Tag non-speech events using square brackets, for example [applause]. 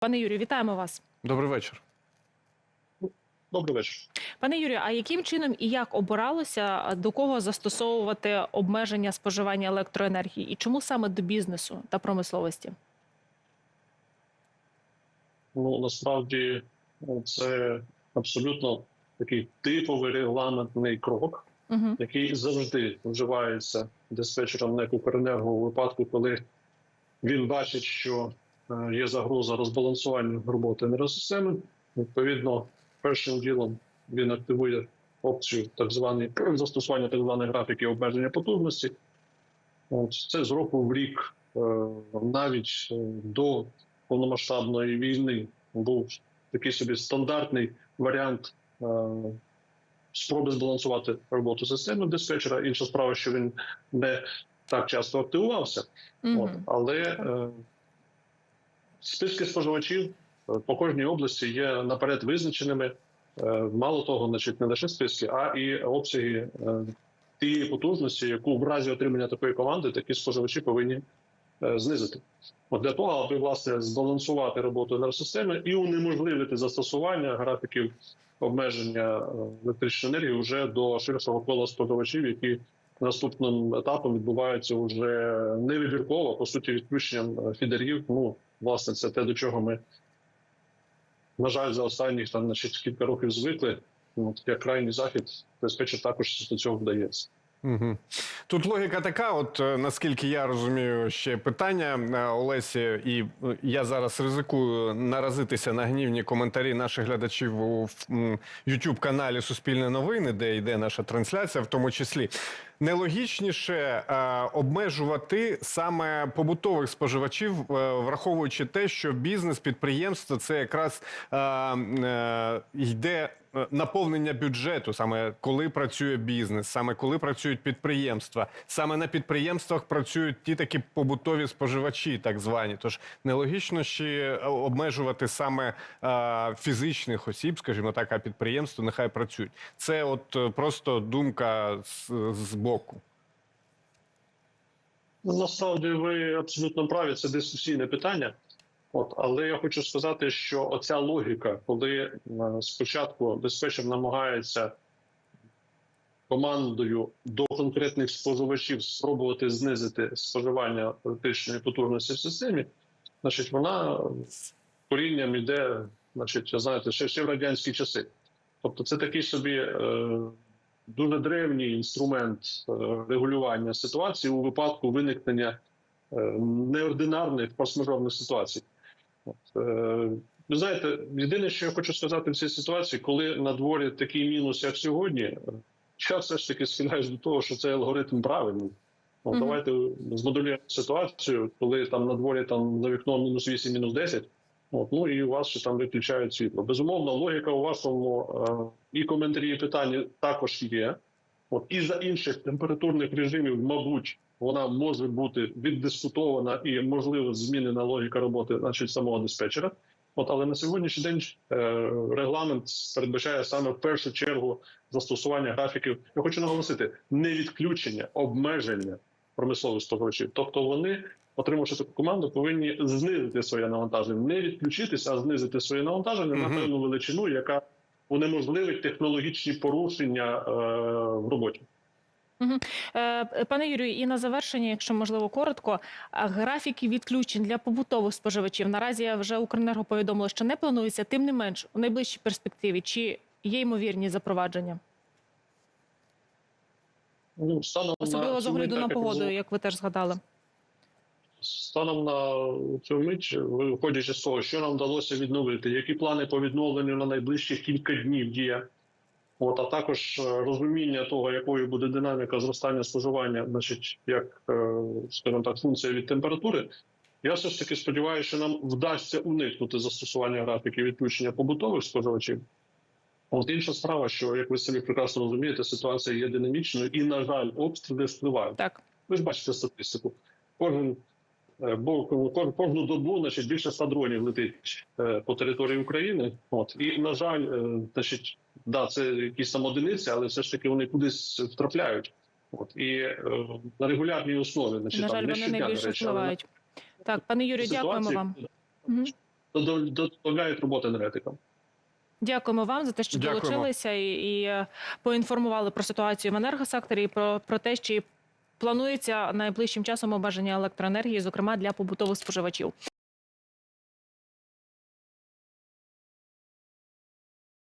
Пане Юрію, вітаємо вас. Добрий вечір. Добрий вечір. Пане Юрію, а яким чином і як обиралося до кого застосовувати обмеження споживання електроенергії, і чому саме до бізнесу та промисловості? Ну насправді ну, це абсолютно такий типовий регламентний крок, Угу. який завжди вживається диспетчером НЕК «Укренерго» у випадку, коли він бачить, що е, є загроза розбалансування роботи енергосистеми. Відповідно, першим ділом він активує опцію так званий [clears throat] застосування так званих графіків обмеження потужності. Це з року в рік, е, навіть е, до повномасштабної війни, був такий собі стандартний варіант е, спроби збалансувати роботу системи диспетчера. Інша справа, що він не так часто активувався. Угу. От, але е, списки споживачів е, по кожній області є наперед визначеними. Е, мало того, значить, не лише списки, а і обсяги е, тієї потужності, яку в разі отримання такої команди такі споживачі повинні знизити. От для того, аби власне збалансувати роботу енергосистеми і унеможливити застосування графіків обмеження електричної енергії вже до ширшого кола споживачів, які наступним етапом відбуваються вже невибірково, по суті, відключенням фідерів. Ну, власне, це те, до чого ми, на жаль, за останніх там, значить, кілька років звикли. От, як крайній захід, безпечно також до цього вдається. Угу. Тут логіка така: от е, наскільки я розумію, ще питання е, Олесі, і е, я зараз ризикую наразитися на гнівні коментарі наших глядачів у youtube каналі Суспільне новини, де йде наша трансляція, в тому числі. Нелогічніше обмежувати саме побутових споживачів, враховуючи те, що бізнес, підприємство це якраз йде наповнення бюджету, саме коли працює бізнес, саме коли працюють підприємства. Саме на підприємствах працюють ті такі побутові споживачі, так звані. Тож нелогічно ще обмежувати саме е, фізичних осіб, скажімо так, а підприємство нехай працюють. Це от е, просто думка з, з боку. Ну, насправді ви абсолютно праві, це дискусійне питання. От, але я хочу сказати, що оця логіка, коли е, спочатку диспетчер намагається командою до конкретних споживачів спробувати знизити споживання електричної потужності в системі, значить, вона корінням йде, значить, знаєте, ще, ще в радянські часи. Тобто, це такий собі е, дуже древній інструмент е, регулювання ситуації у випадку виникнення е, неординарних форс-мажорних ситуацій. От, е, ви знаєте, єдине, що я хочу сказати в цій ситуації, коли на дворі такий мінус, як сьогодні, я все ж таки схиляюсь до того, що цей алгоритм правильний. От, Мгм. Давайте змоделюємо ситуацію, коли там на дворі там за вікном мінус 8, мінус 10, От, ну і у вас ще там виключають світло. Безумовно, логіка у вашому е, і коментарі, і питанні також є. От і за інших температурних режимів, мабуть, вона може бути віддискутована і можливо змінена логіка роботи, значить, самого диспетчера. От, але на сьогоднішній день е, регламент передбачає саме в першу чергу застосування графіків. Я хочу наголосити не відключення, обмеження промислових споживачів. Тобто вони, отримавши таку команду, повинні знизити своє навантаження, не відключитися, а знизити своє навантаження Мгм. на певну величину, яка унеможливить технологічні порушення е, в роботі. Е, Пане Юрію, і на завершення, якщо можливо коротко, графіки відключень для побутових споживачів. Наразі вже Укренерго повідомило, що не планується, тим не менш у найближчій перспективі. Чи є ймовірні запровадження, Ну, станом особливо на з огляду на як погоду, як ви теж згадали? Станом на цю мить, виходячи з того, що нам вдалося відновити, які плани по відновленню на найближчих кілька днів діє, от а також е, розуміння того, якою буде динаміка зростання споживання, значить, як е, скажімо так, функція від температури. Я все ж таки сподіваюся, що нам вдасться уникнути застосування графіків відключення побутових споживачів. От інша справа, що як ви самі прекрасно розумієте, ситуація є динамічною і, на жаль, обстріли впливають. Так. Ви ж бачите статистику. Кожен бо кож- кожну добу, значить, більше ста дронів летить е, по території України. От і на жаль, е, значить, да, це якісь там одиниці, але все ж таки вони кудись втрапляють. От і е, на регулярній основі, значить, На там жаль, не вони щодня, найбільше речі, але впливають. Так, пане Юрію, дякуємо вам. Додають роботи енергетикам. Дякуємо вам за те, що Дякуємо. долучилися і, і е, поінформували про ситуацію в енергосекторі, і про, про те, що планується найближчим часом обмеження електроенергії, зокрема для побутових споживачів.